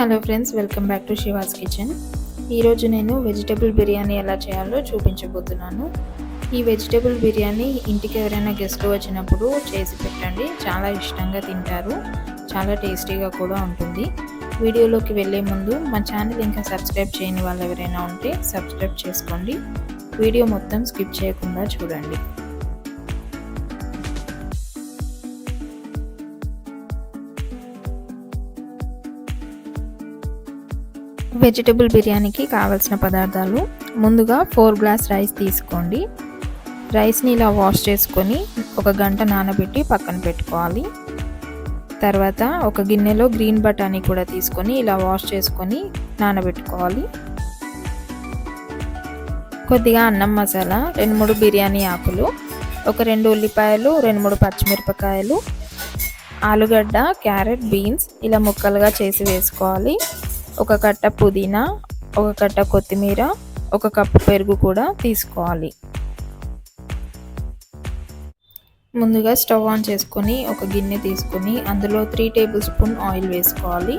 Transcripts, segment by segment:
Hello friends welcome back to Shiva's kitchen ఈరోజు నేను vegetable biryani ఎలా చేయాలో చూపించబోతున్నాను. ఈ వెజిటేబుల్ బిర్యానీ ఇంటికి ఎవరైనా గెస్ట్లు వచ్చినప్పుడు చేసి పెట్టండి. చాలా ఇష్టంగా తింటారు. చాలా టేస్టీగా కూడా ఉంటుంది. వీడియోలోకి వెళ్ళే ముందు మా ఛానల్ ఇంకా సబ్స్క్రైబ్ చేయని వాళ్ళు ఎవరైనా ఉంటే సబ్స్క్రైబ్ చేసుకోండి. వీడియో మొత్తం స్కిప్ చేయకుండా చూడండి. వెజిటబుల్ బిర్యానీకి కావలసిన పదార్థాలు. ముందుగా ఫోర్ గ్లాస్ రైస్ తీసుకోండి. రైస్ని ఇలా వాష్ చేసుకొని ఒక గంట నానబెట్టి పక్కన పెట్టుకోవాలి. తర్వాత ఒక గిన్నెలో గ్రీన్ బటానీ కూడా తీసుకొని ఇలా వాష్ చేసుకొని నానబెట్టుకోవాలి. కొద్దిగా అన్నం మసాలా రెండు మూడు బిర్యానీ ఆకులు ఒక రెండు ఉల్లిపాయలు రెండు మూడు పచ్చిమిరపకాయలు ఆలుగడ్డ క్యారెట్ బీన్స్ ఇలా ముక్కలుగా చేసి వేసుకోవాలి. ఒక కట్ట పుదీనా ఒక కట్ట కొత్తిమీర ఒక కప్పు పెరుగు కూడా తీసుకోవాలి. ముందుగా స్టవ్ ఆన్ చేసుకొని ఒక గిన్నె తీసుకొని అందులో త్రీ టేబుల్ స్పూన్ ఆయిల్ వేసుకోవాలి.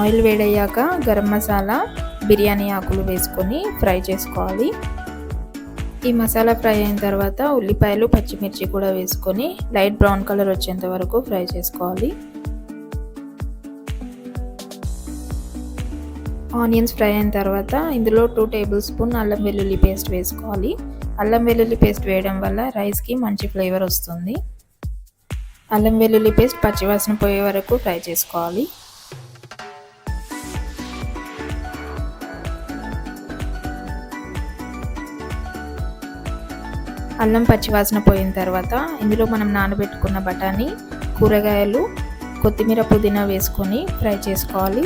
ఆయిల్ వేడయ్యాక గరం మసాలా బిర్యానీ ఆకులు వేసుకొని ఫ్రై చేసుకోవాలి. ఈ మసాలా ఫ్రై అయిన తర్వాత ఉల్లిపాయలు పచ్చిమిర్చి కూడా వేసుకొని లైట్ బ్రౌన్ కలర్ వచ్చేంత వరకు ఫ్రై చేసుకోవాలి. ఆనియన్స్ ఫ్రై అయిన తర్వాత ఇందులో టూ టేబుల్ స్పూన్ అల్లం వెల్లుల్లి పేస్ట్ వేసుకోవాలి. అల్లం వెల్లుల్లి పేస్ట్ వేయడం వల్ల రైస్కి మంచి ఫ్లేవర్ వస్తుంది. అల్లం వెల్లుల్లి పేస్ట్ పచ్చివాసన పోయే వరకు ఫ్రై చేసుకోవాలి. అల్లం పచ్చివాసన పోయిన తర్వాత ఇందులో మనం నానబెట్టుకున్న బఠానీ కూరగాయలు కొత్తిమీర పుదీనా వేసుకొని ఫ్రై చేసుకోవాలి.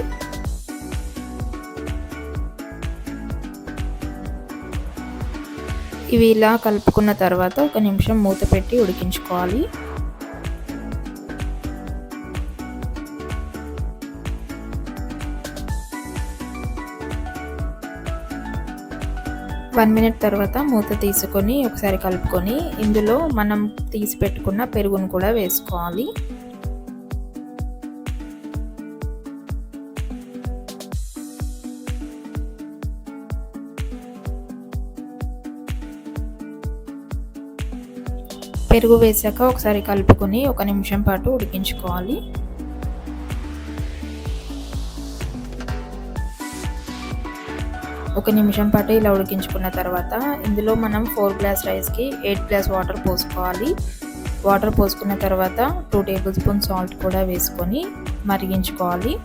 ఇవి ఇలా కలుపుకున్న తర్వాత ఒక నిమిషం మూత పెట్టి ఉడికించుకోవాలి. వన్ మినిట్ తర్వాత మూత తీసుకొని ఒకసారి కలుపుకొని ఇందులో మనం తీసి పెట్టుకున్న పెరుగును కూడా వేసుకోవాలి. పెరుగు వేసాక ఒకసారి కలుపుకొని ఒక నిమిషం పాటు ఉడికించుకోవాలి. ఒక నిమిషం పాటు ఇలా ఉడికించుకున్న తర్వాత ఇందులో మనం ఫోర్ గ్లాస్ రైస్కి ఎయిట్ గ్లాస్ వాటర్ పోసుకోవాలి. వాటర్ పోసుకున్న తర్వాత టూ టేబుల్ స్పూన్ సాల్ట్ కూడా వేసుకొని మరిగించుకోవాలి.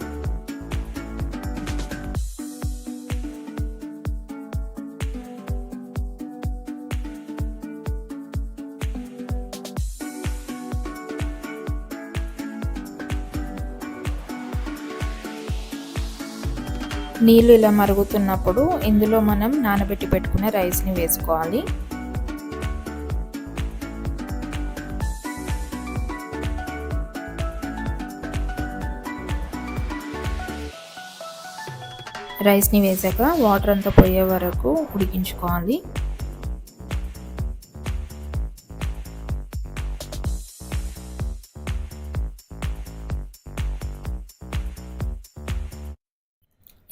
నీళ్ళు ఇలా మరుగుతున్నప్పుడు ఇందులో మనం నానబెట్టి పెట్టుకున్న రైస్ని వేసుకోవాలి. రైస్ని వేసాక వాటర్ అంతా పోయే వరకు ఉడికించుకోవాలి.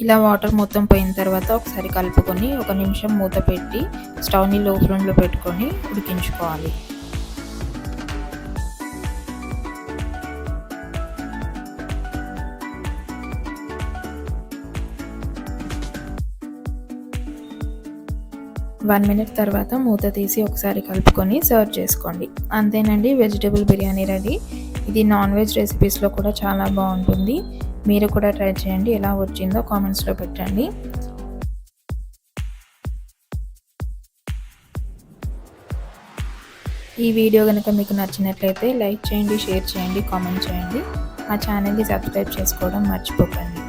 ఇలా వాటర్ మొత్తం పోయిన తర్వాత ఒకసారి కలుపుకొని ఒక నిమిషం మూత పెట్టి స్టవ్ని లో ఫ్లేమ్లో పెట్టుకొని ఉడికించుకోవాలి. వన్ మినిట్ తర్వాత మూత తీసి ఒకసారి కలుపుకొని సర్వ్ చేసుకోండి. అంతేనండి వెజిటేబుల్ బిర్యానీ రెడీ. ఇది నాన్ వెజ్ రెసిపీస్లో కూడా చాలా బాగుంటుంది. మీరు కూడా ట్రై చేయండి. ఎలా వచ్చిందో కామెంట్స్లో పెట్టండి. ఈ వీడియో కనుక మీకు నచ్చినట్లయితే లైక్ చేయండి షేర్ చేయండి కామెంట్ చేయండి. మా ఛానల్ని సబ్స్క్రైబ్ చేసుకోవడం మర్చిపోకండి.